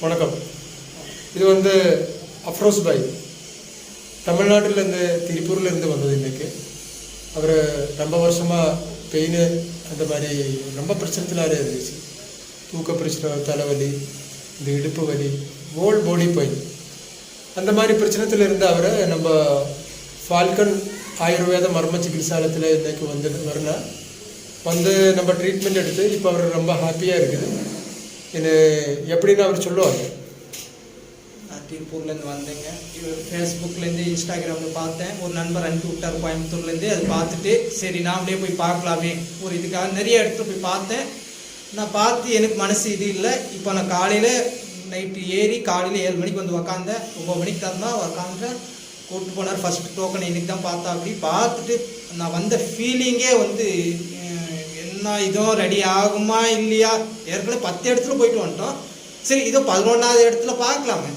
வணக்கம். இது வந்து அஃப்ரோஸ் பாய். தமிழ்நாட்டிலேருந்து திருப்பூர்லேருந்து வந்தது இன்றைக்கு அவர் ரொம்ப வருஷமாக பெயின் அந்த மாதிரி ரொம்ப பிரச்சனைலாக இருந்துச்சு. தூக்க பிரச்சனை தலைவலி இந்த இடுப்பு வலி ஓல் பாடி பெயின். அந்த மாதிரி பிரச்சனத்தில் இருந்த அவரை நம்ம ஃபால்கன் ஆயுர்வேத மர்ம சிகிச்சாலயத்தில் இன்றைக்கு வந்து வரல வந்து நம்ம ட்ரீட்மெண்ட் எடுத்து இப்போ அவர் ரொம்ப ஹாப்பியாக இருக்குது. இது எப்படின்னு அவர் சொல்லுவார். நான் திருப்பூர்லேருந்து வந்தேங்க. ஃபேஸ்புக்லேருந்து இன்ஸ்டாகிராமில் பார்த்தேன். ஒரு நண்பர் அனுப்பி விட்டார் கோயம்புத்தூர்லேருந்து. அது பார்த்துட்டு சரி நாமளே போய் பார்க்கலாமே. ஒரு இதுக்காக நிறைய இடத்துல போய் பார்த்தேன். நான் பார்த்து எனக்கு மனசு இது இல்லை. இப்போ நான் காலையில் நைட்டு ஏறி காலையில் ஏழு மணிக்கு வந்து உக்காந்தேன். ஒம்பது மணிக்கு தந்தா உக்காந்தேன் கூப்பிட்டு போனார். ஃபஸ்ட்டு டோக்கன் இன்னைக்கு தான் பார்த்தா அப்படி பார்த்துட்டு நான் வந்த ஃபீலிங்கே வந்து அஹ், இதுவும் ரெடி ஆகுமா இல்லையா? ஏற்கனவே பத்து இடத்துல போயிட்டு வந்துட்டோம். சரி இதோ பதினொன்றாவது இடத்துல பார்க்கலாமே.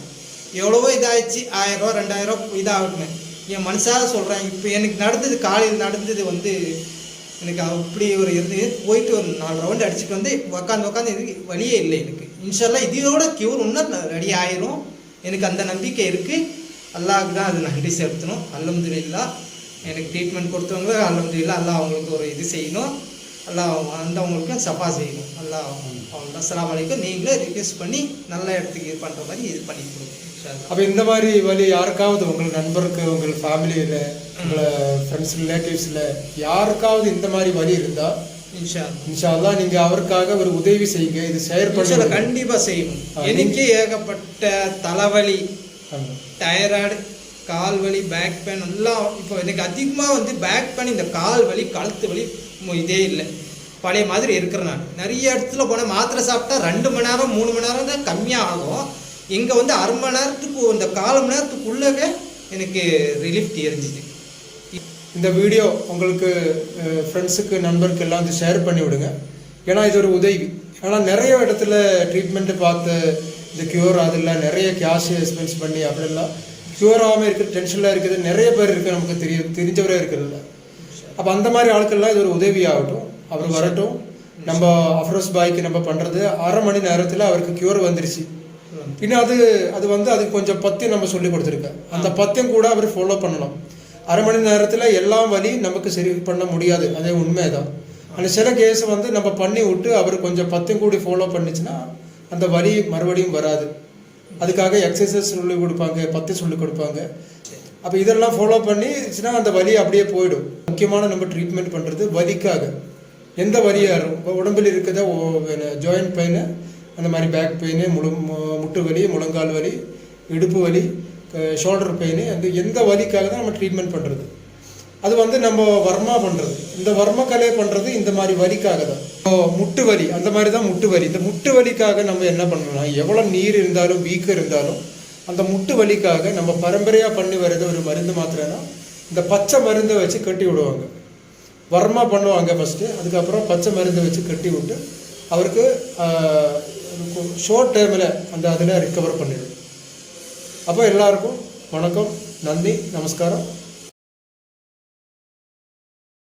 எவ்வளவோ இதாகிடுச்சு ஆயிரரூவா ரெண்டாயிரம் இதாகட்டுமே. என் மனசாக சொல்கிறேன் இப்போ எனக்கு நடந்தது காலையில் நடந்தது வந்து எனக்கு அப்படி ஒரு இருந்து போயிட்டு ஒரு நாலு ரவுண்டு அடிச்சுட்டு வந்து உக்காந்து உக்காந்து இது வழியே இல்லை எனக்கு. இன்ஷால்லா இதோட கியூர் இன்னும் ரெடி ஆயிரும். எனக்கு அந்த நம்பிக்கை இருக்குது அல்லாவுக்கு தான் அது நன்றி செலுத்தணும். அல்லமுதுல்லா எனக்கு ட்ரீட்மெண்ட் கொடுத்தவங்க அல்லமுதுல்லா அல்லா அவங்களுக்கு ஒரு இது செய்யணும். அல்லாஹ் வந்தவங்களுக்கும் சஃபா செய்யணும் அல்லாஹ் அவ்வளோதான் அஸ்ஸலாமு அலைக்கும் நீங்களே ரிக்வெஸ்ட் பண்ணி நல்ல இடத்துக்கு இது பண்ணுற மாதிரி இது பண்ணி கொடுங்க. அப்போ இந்த மாதிரி வழி யாருக்காவது உங்கள் நண்பருக்கு உங்கள் ஃபேமிலியில் உங்களை ஃப்ரெண்ட்ஸ் ரிலேட்டிவ்ஸில் யாருக்காவது இந்த மாதிரி வழி இருந்தால் இன்ஷா அல்லாஹ். இன்ஷா அல்லாஹ் நீங்கள் அவருக்காக ஒரு உதவி செய்யுங்க இது பண்ணி கண்டிப்பா செய்யணும் எனக்கே ஏகப்பட்ட தலைவலி. டயர்டு கால் வலி பேக் பெயின் எல்லாம் இப்போ எனக்கு அதிகமாக வந்து பேக் பெயின் இந்த கால் வலி கழுத்து வலி இதே இல்லை. பழைய மாதிரி இருக்கிறேன் நான். நிறைய இடத்துல போனால் மாத்திரை சாப்பிட்டா ரெண்டு மணி நேரம் மூணு மணி நேரம் தான் கம்மியாக ஆகும் இங்கே வந்து அரை மணி நேரத்துக்கு இந்த கால் மணி நேரத்துக்குள்ளவே எனக்கு ரிலீஃப் தெரிஞ்சுது இந்த வீடியோ உங்களுக்கு ஃப்ரெண்ட்ஸுக்கு நண்பருக்கு எல்லாம் வந்து ஷேர் பண்ணி விடுங்க. ஏன்னா இது ஒரு உதவி. ஏன்னா நிறைய இடத்துல ட்ரீட்மெண்ட்டு பார்த்து இந்த க்யூர் அதில் நிறைய கேஷ் எக்ஸ்பென்ஸ் பண்ணி அப்படிலாம் க்யூர் ஆகாமல் இருக்கிற டென்ஷனில் இருக்குது. நிறைய பேர் இருக்குது நமக்கு தெரிய தெரிஞ்சவரே இருக்கிறதில்ல அப்போ அந்த மாதிரி ஆட்கள்லாம் இது ஒரு உதவி ஆகட்டும் அவர் வரட்டும். நம்ம அஃப்ரோஸ் பாய்க்கு நம்ம பண்ணுறது அரை மணி நேரத்தில் அவருக்கு க்யூர் வந்துருச்சு. பின்ன அது அது வந்து அதுக்கு கொஞ்சம் பத்தியம் நம்ம சொல்லி கொடுத்துருக்கேன் அந்த பத்தியம் கூட அவர் ஃபாலோ பண்ணலாம். அரை மணி நேரத்தில் எல்லா வலி நமக்கு சரி பண்ண முடியாது. அதே உண்மைதான். ஆனால் சில கேஸ் வந்து நம்ம பண்ணி விட்டு அவர் கொஞ்சம் பத்தியம் கூடி ஃபாலோ பண்ணிச்சுன்னா அந்த வலி மறுபடியும் வராது. அதுக்காக எக்ஸசைஸ் சொல்லி கொடுப்பாங்க பத்து சொல்லி கொடுப்பாங்க. அப்போ இதெல்லாம் ஃபாலோ பண்ணிச்சுன்னா அந்த வலி அப்படியே போயிடும். முக்கியமான நம்ம ட்ரீட்மெண்ட் பண்ணுறது வலிக்காக. எந்த வலியாக இருக்கும் உடம்பில் இருக்கிறத ஜாயிண்ட் பெயின் அந்த மாதிரி பேக் பெயின் முழு முட்டு வலி முழங்கால் வலி இடுப்பு வலி ஷோல்டர் பெயின் அந்த எந்த வலிக்காக தான் நம்ம ட்ரீட்மெண்ட் பண்ணுறது அது வந்து நம்ம வர்மா பண்ணுறது இந்த வர்ம கலையை பண்ணுறது இந்த மாதிரி வலிக்காக தான். இப்போ முட்டு வலி அந்த மாதிரி தான் முட்டு வலி. இந்த முட்டு வலிக்காக நம்ம என்ன பண்ணலாம் எவ்வளோ நீர் இருந்தாலும் வீக்கம் இருந்தாலும் அந்த முட்டு வலிக்காக நம்ம பரம்பரையாக பண்ணி வர்றது ஒரு மருந்து மாத்திரைனா இந்த பச்சை மருந்தை வச்சு கட்டி விடுவாங்க. வர்மா பண்ணுவாங்க ஃபஸ்ட்டு அதுக்கப்புறம் பச்சை மருந்தை வச்சு கட்டி விட்டு அவருக்கு ஷோர்ட் டைமில் அந்த அதில் ரிக்கவர் பண்ணிடும். அப்போ எல்லாருக்கும் வணக்கம் நன்றி நமஸ்காரம்.